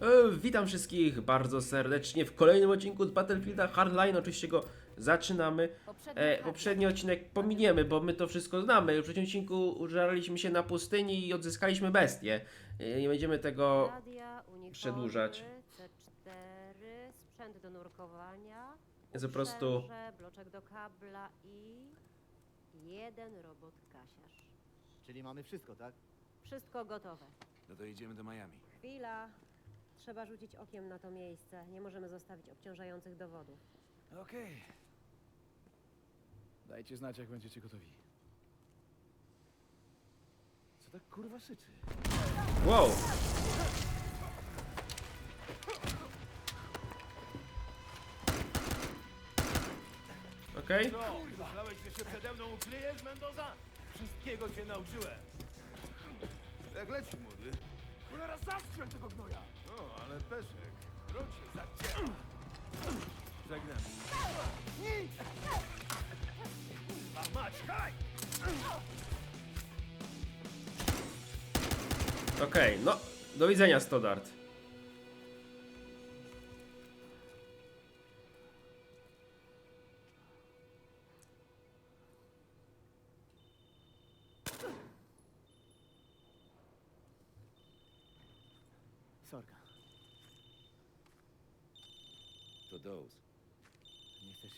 E, witam wszystkich bardzo serdecznie w kolejnym odcinku z Battlefielda Hardline. Oczywiście go zaczynamy. E, poprzedni odcinek pominiemy, bo my to wszystko znamy. W przeciwnym odcinku użarliśmy się na pustyni i odzyskaliśmy bestię. E, nie będziemy tego... Przedłużać. C4, sprzęt do nurkowania, Jest po prostu... uszerze, bloczek do kabla i jeden robot kasiarz. Czyli mamy wszystko, tak? Wszystko gotowe. No to jedziemy do Miami. Chwila. Trzeba rzucić okiem na to miejsce. Nie możemy zostawić obciążających dowodów. Okej. Dajcie znać, jak będziecie gotowi. Co tak kurwa szyczy? Wow! Okej? No, myślałeś, że się przede mną ukryjesz, Mendoza? Wszystkiego cię nauczyłem. Jak leci, młody? Cholera, tego gnoja! No, ale Peszek, broń się za cię. Żegnam. Nic! A mać, haj! Okej, no. Do widzenia, Stoddart.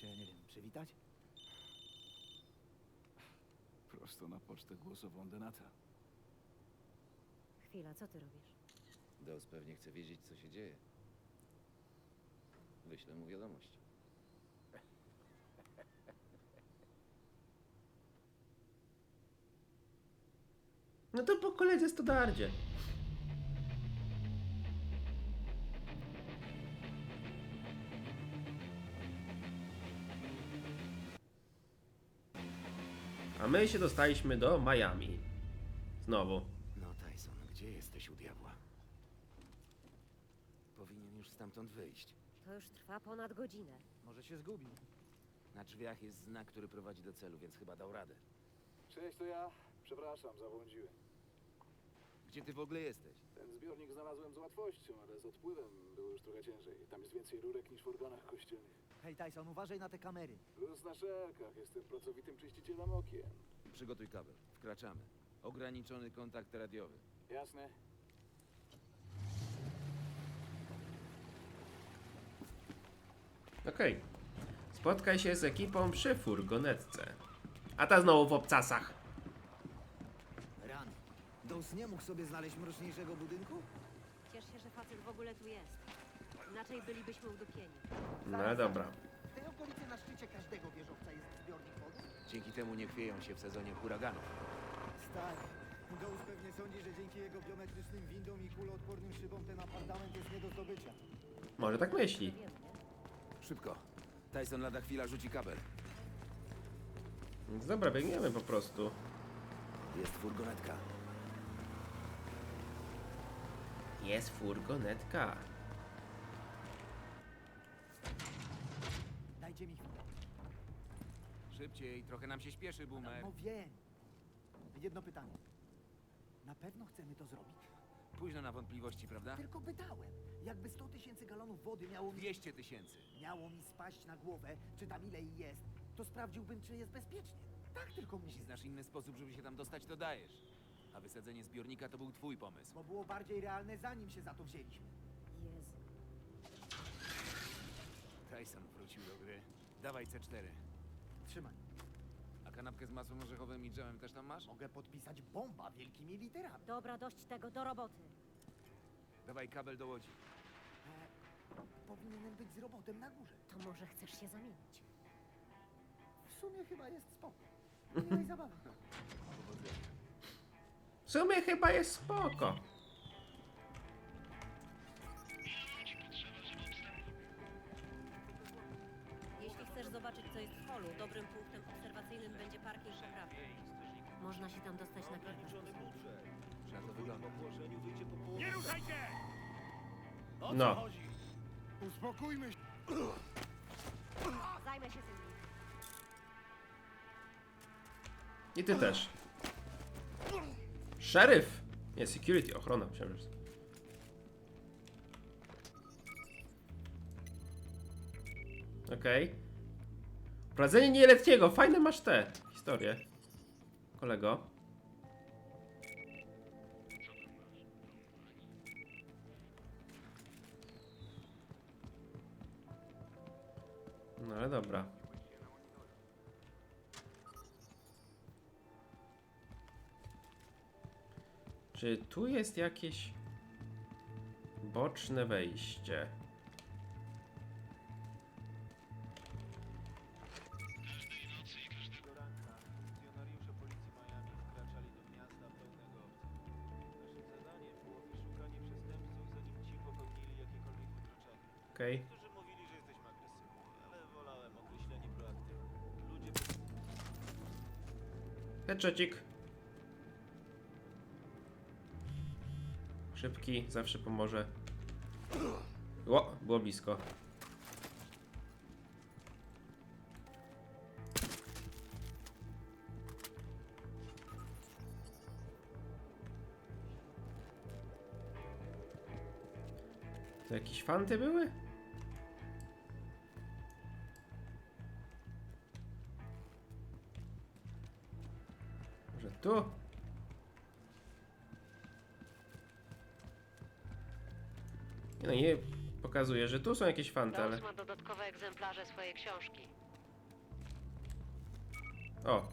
Się, nie wiem, przywitać? Prosto na pocztę głosową Denata. Chwila, co ty robisz? Dos pewnie chce wiedzieć, co się dzieje. Wyślę mu wiadomość. No to po koledze Stoddardzie. My się dostaliśmy do Miami. Znowu. No, Tyson, gdzie jesteś u diabła? Powinien już stamtąd wyjść. To już trwa ponad godzinę. Może się zgubił. Na drzwiach jest znak, który prowadzi do celu, więc chyba dał radę. Cześć, to ja. Przepraszam, zabłądziłem. Gdzie ty w ogóle jesteś? Ten zbiornik znalazłem z łatwością, ale z odpływem było już trochę ciężej. Tam jest więcej rurek niż w organach kościelnych. Hej, Tyson, uważaj na te kamery. Plus na szelkach, jestem pracowitym czyścicielem okien. Przygotuj kabel. Wkraczamy. Ograniczony kontakt radiowy. Jasne? Okej. Spotkaj się z ekipą przy furgonetce. A ta znowu w obcasach. Ran. Dose nie mógł sobie znaleźć mroczniejszego budynku? Ciesz się, że facet w ogóle tu jest. Inaczej bylibyśmy udupieni. No dobra. W tej okolicy na szczycie każdego wieżowca jest zbiornik wody? Dzięki temu nie chwieją się w sezonie huraganów. Stary. Dose pewnie sądzi, że dzięki jego biometrycznym windom i kuloodpornym szybom ten apartament jest nie do zdobycia. Może tak myśli. Wiem, nie? Szybko. Tyson lada chwila rzuci kabel. Więc dobra, biegniemy po prostu. Jest furgonetka. Jest furgonetka. Dajcie mi chwilę. Szybciej, trochę nam się śpieszy, Boomer. No wiem. Jedno pytanie. Na pewno chcemy to zrobić? Późno na wątpliwości, prawda? Tylko pytałem. Jakby 100 tysięcy galonów wody miało mi... 200 tysięcy. miało mi spaść na głowę, czy tam ile jej jest, to sprawdziłbym, czy jest bezpiecznie. Tak tylko Jeśli myślę, znasz inny sposób, żeby się tam dostać, to dajesz. A wysadzenie zbiornika to był twój pomysł. bo było bardziej realne, zanim się za to wzięliśmy. Jezu. Tyson wrócił do gry. Dawaj C4. Trzymaj. A kanapkę z masłem orzechowym i dżemem też tam masz? Mogę podpisać bomba wielkimi literami. Dobra, dość tego, do roboty. Dawaj kabel do łodzi. E, powinienem być z robotem na górze. To może chcesz się zamienić? W sumie chyba jest spoko. Miłej zabawy. W sumie chyba jest spoko. polu. Dobrym punktem obserwacyjnym będzie parking Szafrawy. Można się tam dostać na kilka sposobów. Nie ruszajcie! O co No. chodzi? Uspokójmy się. Zajmę się tym. I ty też. Szeryf! Nie, security, ochrona, myślałem, że... Prowadzenie nieletniego. Fajne masz te historie. Kolego. No ale dobra. Czy tu jest jakieś boczne wejście? Okej. Niektórzy mówili, że jesteśmy agresywni, ale wolałem określenie proaktywne. Ludzie Headshotcik. Szybki, zawsze pomoże. O, było blisko. To jakieś fanty były? Tu? No nie pokazuje, że tu są jakieś fanty, ale... Rose ma dodatkowe egzemplarze swojej książki. O!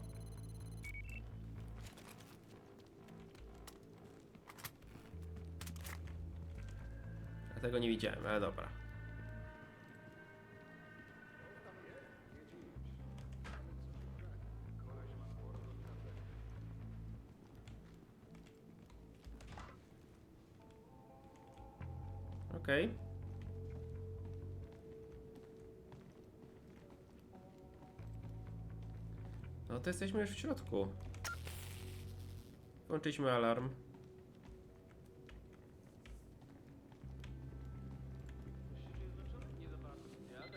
Ja tego nie widziałem, ale dobra. Okej. No to jesteśmy już w środku. Włączyliśmy alarm.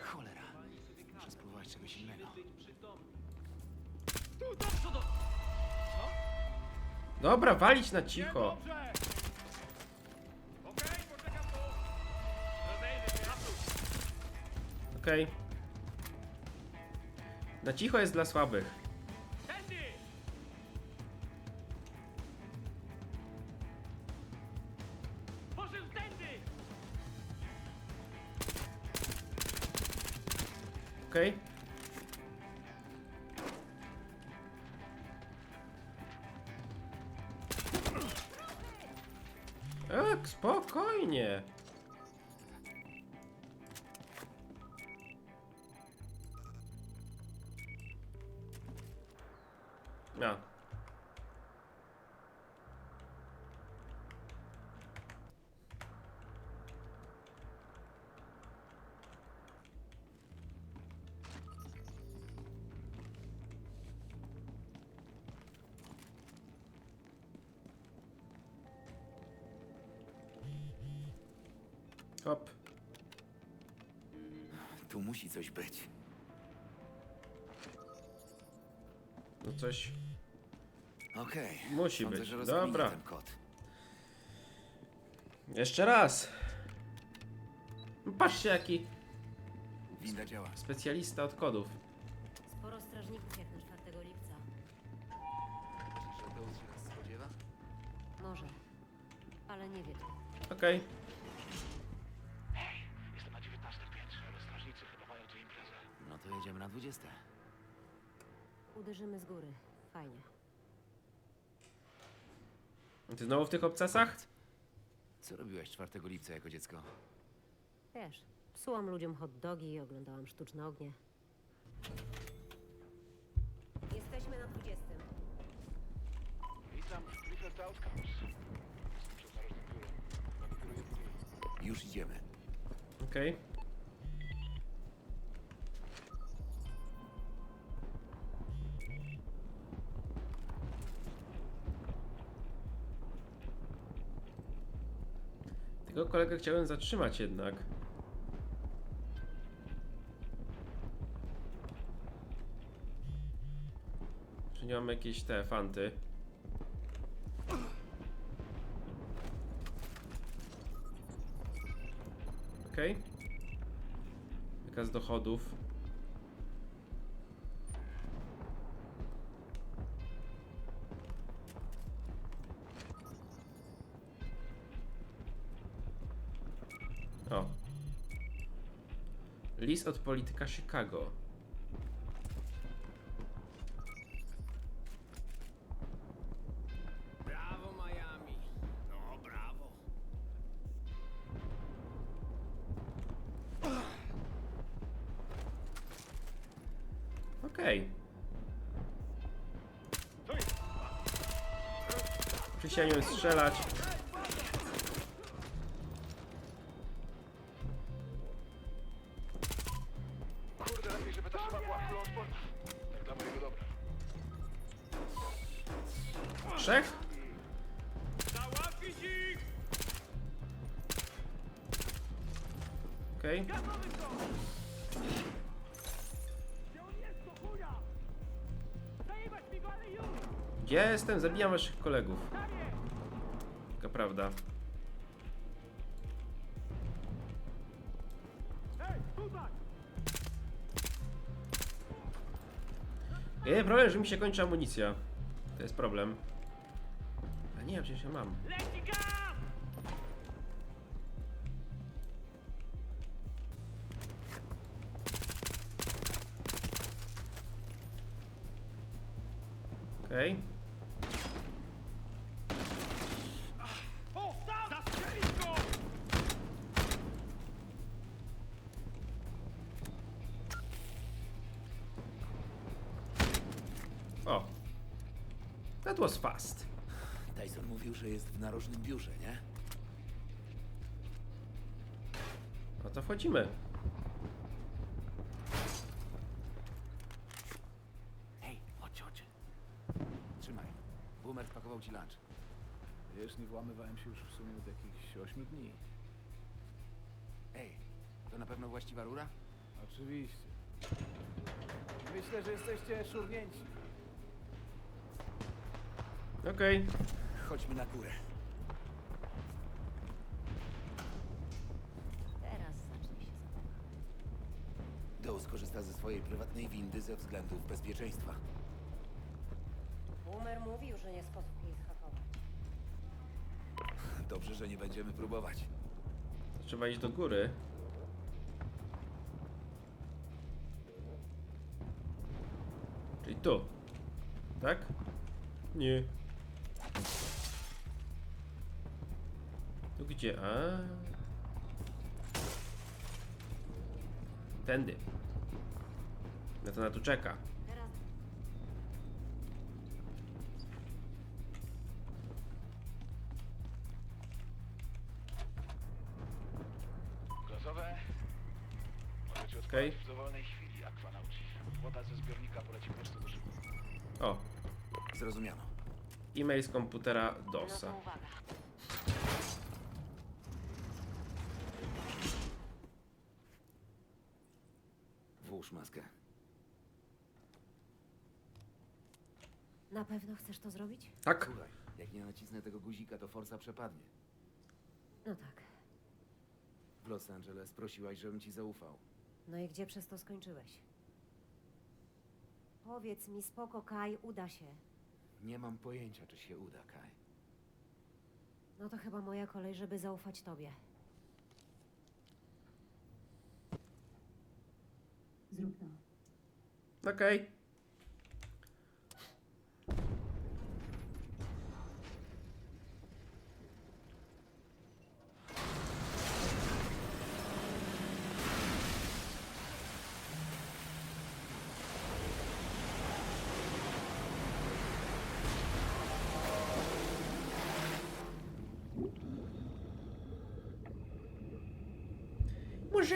Cholera. Muszę spróbować czegoś innego. Dobra, walić na cicho. Okej. Na cicho jest dla słabych. Hop. Tu musi coś być. No coś. Okej. Musi Sądzę, być. że rozkminię Dobra. ten kod. Jeszcze raz. Patrzcie jaki Winda działa. specjalista od kodów. Sporo strażników jak na 4 lipca. Dawes się nas spodziewa? Może. Ale nie wiem. Okej. Ty znowu w tych obcasach? Co robiłeś 4 lipca jako dziecko? Wiesz, psułam ludziom hot dogi i oglądałam sztuczne ognie. Jesteśmy na 20. Już idziemy. Okej. Tego kolegę chciałem zatrzymać jednak. Czy nie mam jakieś te fanty? Okej. Jaka z dochodów? List od polityka Chicago. Brawo, Miami. No, brawo. Okej. Nie umiem strzelać. Jestem? Zabijam waszych kolegów. Taka prawda. Nie, problem, że mi się kończy amunicja. To jest problem. A nie, przecież ja mam. Okej. O. w biurze, nie? No to wchodzimy. Hej, chodź, chodź. Trzymaj. Boomer spakował ci lunch. Wiesz, nie włamywałem się już w sumie od jakichś 8 dni. Ej, to na pewno właściwa rura? Oczywiście. Myślę, że jesteście szurnięci. Okej. Chodźmy na górę. Swojej prywatnej windy ze względów bezpieczeństwa. Boomer mówił, że nie sposób jej zhakować. Dobrze, że nie będziemy próbować. To Trzeba iść do góry. Czyli tu. Tak? Nie. Tu gdzie? A. Tędy. No to na tu czeka. Gotowe? Możecie Okej. odpalić w dowolnej chwili, akwanauci. Woda ze zbiornika poleci prosto do szybu. O. Zrozumiano. E-mail z komputera no DOSa. to uwaga. Włóż maskę. Na pewno chcesz to zrobić? Tak? Słuchaj, jak nie nacisnę tego guzika, to forsa przepadnie. No tak. W Los Angeles prosiłaś, żebym ci zaufał. No i gdzie przez to skończyłeś? Powiedz mi spoko, Kai, uda się. Nie mam pojęcia, czy się uda, Kai. No to chyba moja kolej, żeby zaufać tobie. Zrób to. Okej.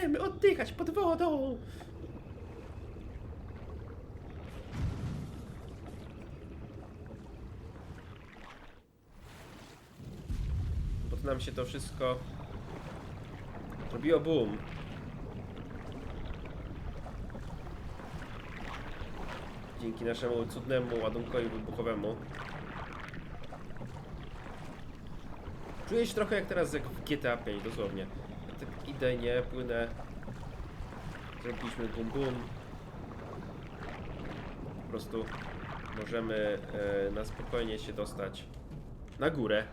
Możemy oddychać pod wodą! bo to nam się to wszystko zrobiło boom. Dzięki naszemu cudnemu ładunkowi wybuchowemu. Czuję się trochę jak teraz jak w GTA 5, dosłownie. Idę, nie, płynę. Zrobiliśmy boom boom. Po prostu możemy e, na spokojnie się dostać na górę.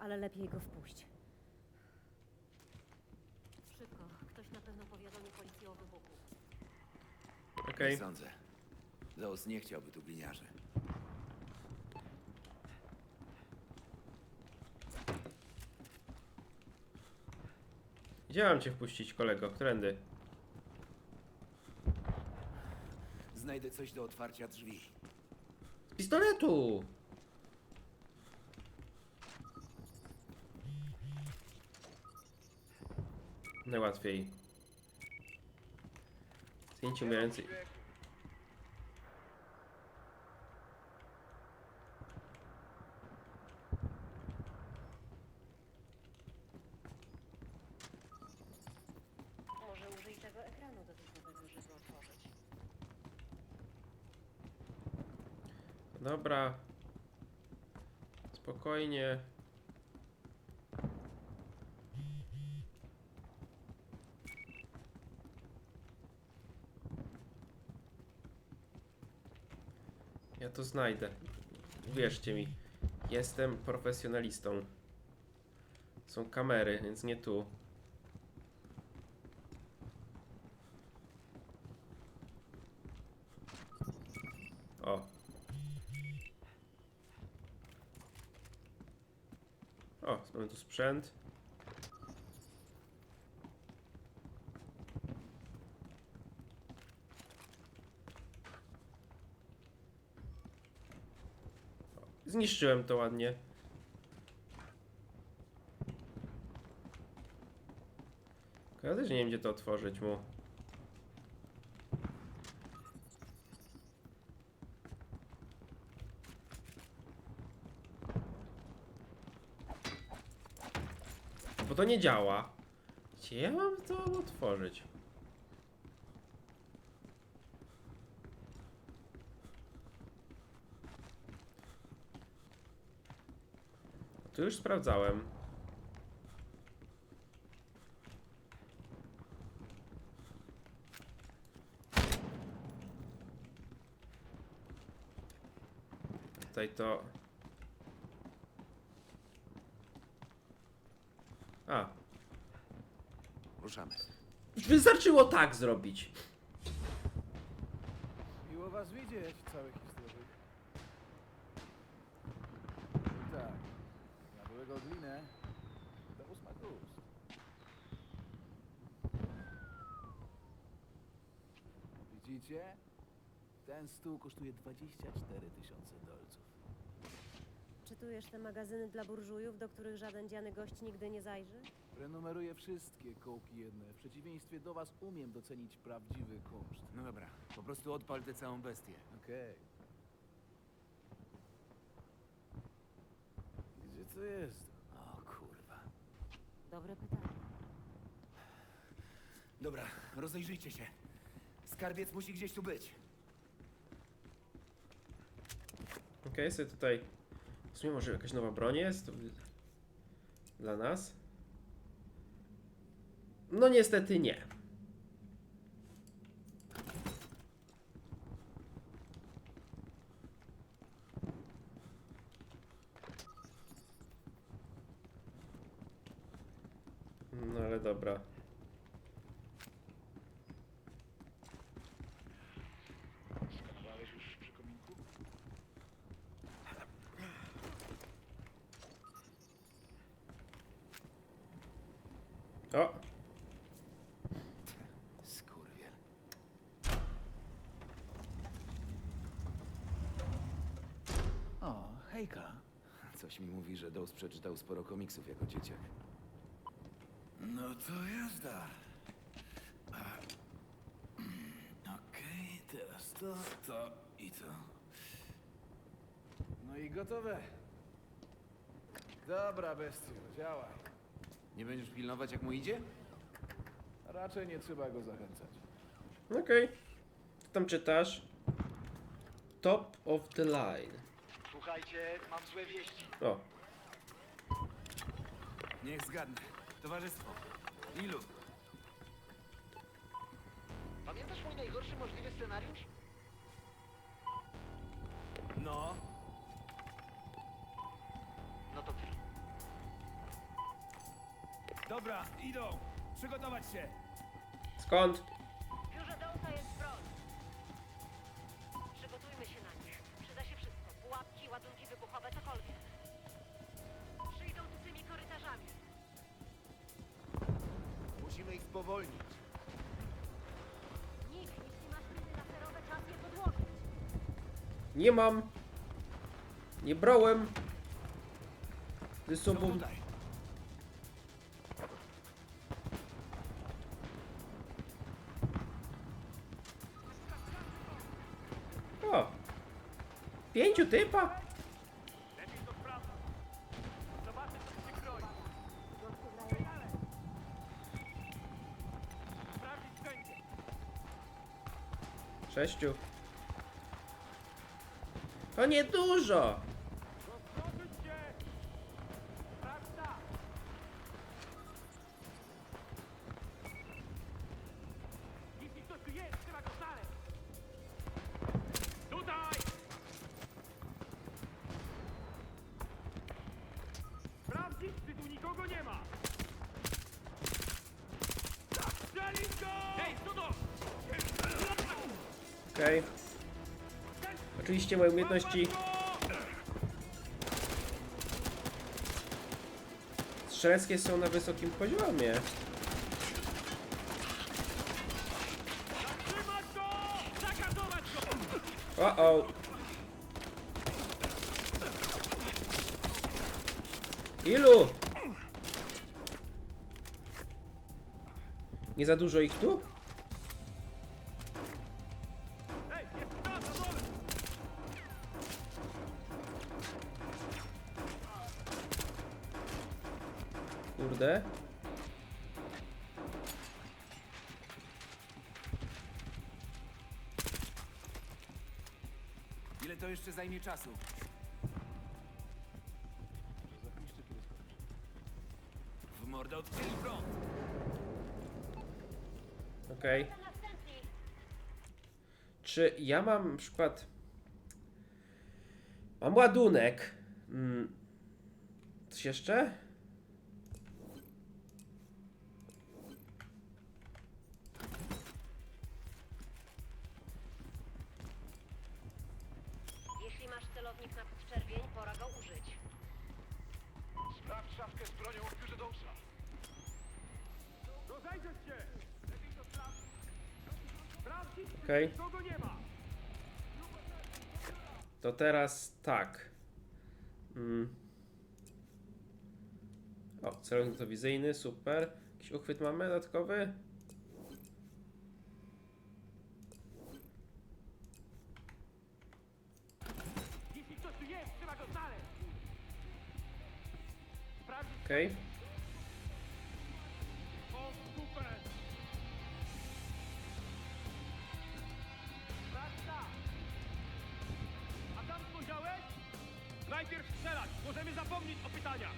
ale lepiej go wpuść. Szybko, ktoś na pewno powiadomi policję o wybuchu. Okej. Nie sądzę. Zeus nie chciałby tu gliniarzy. Gdzie mam cię wpuścić, kolego? Którędy? Znajdę coś do otwarcia drzwi. Z pistoletu! Najłatwiej. Zdjęcie umierającej. Może użyj tego ekranu dotykowego, żeby otworzyć. Dobra. Spokojnie. Ja to znajdę. Uwierzcie mi. Jestem profesjonalistą. Są kamery, więc nie tu. O, O, mamy tu sprzęt. Zniszczyłem to ładnie. Ja też nie wiem, gdzie to otworzyć mu. To nie działa. Gdzie ja mam to otworzyć? Tu już sprawdzałem. Tutaj to. A, Ruszamy. Wystarczyło tak zrobić. Miło was widzieć w całej historii. No tak, na byłego glinę to ósma gust. Widzicie? Ten stół kosztuje 24 tysiące dolców. Czytujesz te magazyny dla burżujów, do których żaden dziany gość nigdy nie zajrzy? Prenumeruję wszystkie kołki jedne. W przeciwieństwie do was umiem docenić prawdziwy kunszt. No dobra, po prostu odpal tę całą bestię. Okej. Gdzie to jest? O kurwa. Dobre pytanie. Dobra, rozejrzyjcie się. Skarbiec musi gdzieś tu być. Okej, sobie tutaj. W sumie może jakaś nowa broń jest? Dla nas? No niestety nie. No ale dobra. O! Skurwiel. O, hejka. Coś mi mówi, że Dawes przeczytał sporo komiksów jako dzieciak. No to jazda. Okej, teraz to, to i to. No i gotowe. Dobra, bestio, działaj. Nie będziesz pilnować jak mu idzie? Raczej nie trzeba go zachęcać. Okej. Co tam czytasz? Top of the line. Słuchajcie, mam złe wieści. O, Niech zgadnę. Towarzystwo. Ilu? Pamiętasz mój najgorszy możliwy scenariusz? No. No to ty. Dobra, idą. Przygotować się. Skąd? Wybuchowe, cokolwiek. Przyjdą tu tymi korytarzami. Musimy ich spowolnić. Nikt, jeśli masz ryny laserowe, czas je podłożyć. Nie mam. Nie brałem. Ze sobą. O! Pięciu typa? Sześciu. To niedużo. Oczywiście moje umiejętności strzeleckie są na wysokim poziomie. Zagazować go! O o. Ilu? Nie za dużo ich tu? Kurde. Ile to jeszcze zajmie czasu? W mordę odcięli prąd. Okej. Czy ja mam na przykład. Mam ładunek. Mm. Coś jeszcze? Celownik na podczerwień, pora go użyć. Sprawdź szafkę z bronią w biurze Dousa. Rozejrzeć się! Lepiej to sprawdzić. Sprawdzić, czy Okej. nikogo nie ma. To teraz tak. Mm. O, celownik to wizyjny, super. Jakiś uchwyt mamy dodatkowy? Okej. o super. Sprawdź tam. A tam spojrzałeś? Najpierw strzelać. Możemy zapomnieć o pytaniach.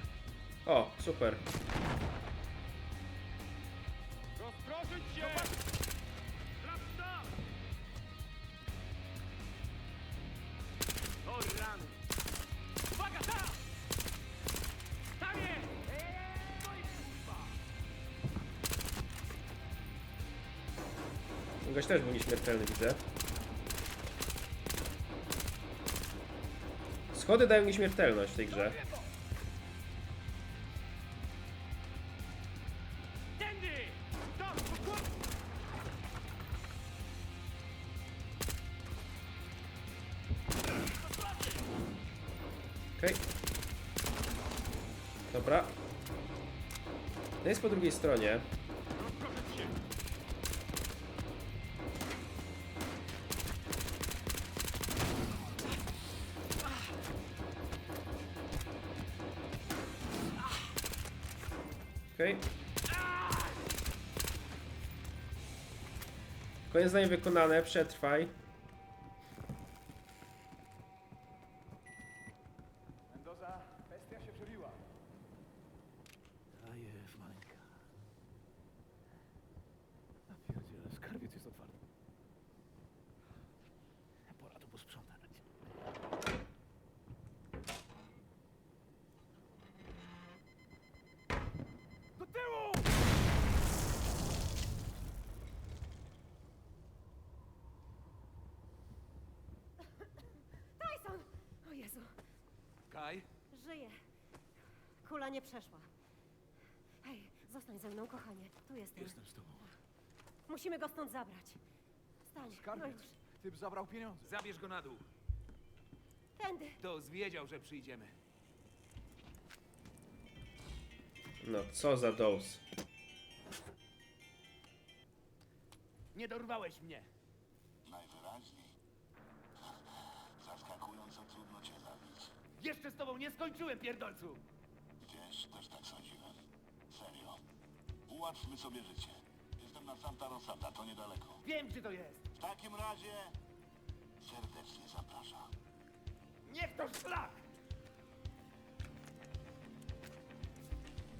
O, super. Rozproszyć się! Gość też był nieśmiertelny, widzę. Schody dają nieśmiertelność w tej grze. Okej. Dobra. To jest po drugiej stronie. Okej. Kolejne zdanie wykonane, przetrwaj. Mendoza, bestia się przebiła. Daje w maleńka. A pierdziele, skarbiec jest otwarty. Pora tu posprzątać. Do tyłu! Jezu, Kaj? żyję. Kula nie przeszła. Hej, zostań ze mną, kochanie. Tu jestem. Jestem z tobą. Musimy go stąd zabrać. Wstań, no Skarbiec, typ zabrał pieniądze. Zabierz go na dół. Tędy. To zwiedział, że przyjdziemy. No, co za dos. Nie dorwałeś mnie. Najwyraźniej. Zaskakująco trudno cię zabić. Jeszcze z tobą nie skończyłem, pierdolcu. Też tak sądziłem. Serio. Ułatwmy sobie życie. Jestem na Santa Rosada, to niedaleko. Wiem, gdzie to jest. W takim razie serdecznie zapraszam. Niech to szlak!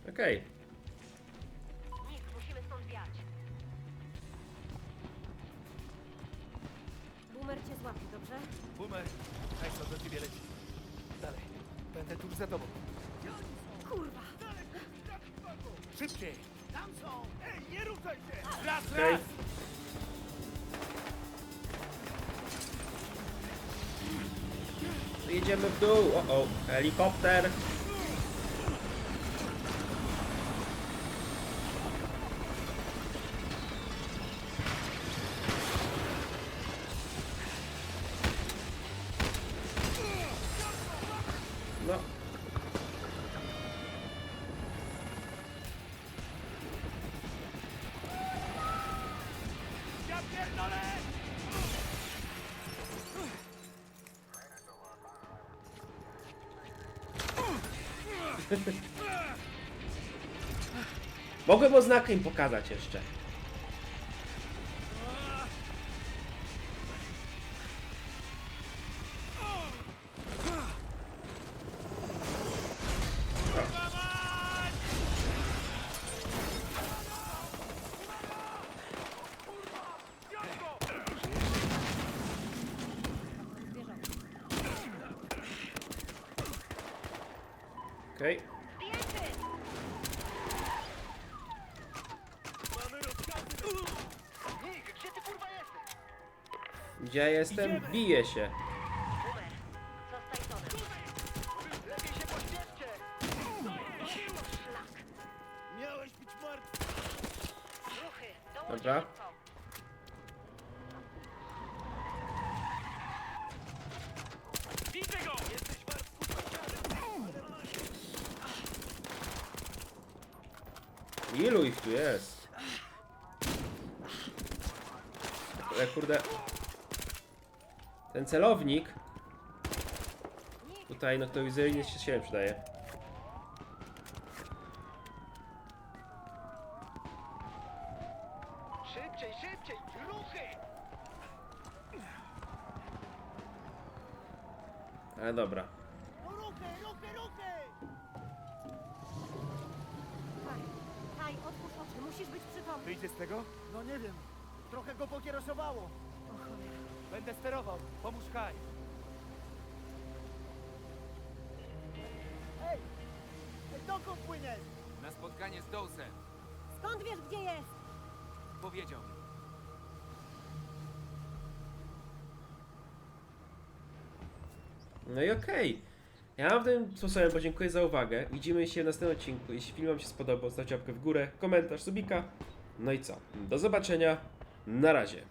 Okej. Nick, musimy stąd wiać. Boomer cię złapie, dobrze? Boomer, hej, co do ciebie leci. Dalej, będę tuż za tobą. Kurwa! Szybciej! Tam są! Ej, nie ruszaj się! Raz, Okej. raz! Jedziemy w dół. O, o, helikopter. Mogłem oznakę im pokazać jeszcze. Nick, gdzie ty kurwa jesteś? Gdzie jestem? Biję się. Boomer, zostań tonem. Lepiej się pośpieszcie! Szlak. Miałeś być martwy! Ruchy, dołącz Dobra. szybko. Widzę go! Jesteś martwy! Ilu ich tu jest? Ale kurde. Ten celownik. Tutaj, no to wizualnie się się przydaje. Okej. Ja wam tym sposobem podziękuję za uwagę. Widzimy się w następnym odcinku. Jeśli film wam się spodobał, zostawcie łapkę w górę, komentarz, subika. No i co? Do zobaczenia. Na razie.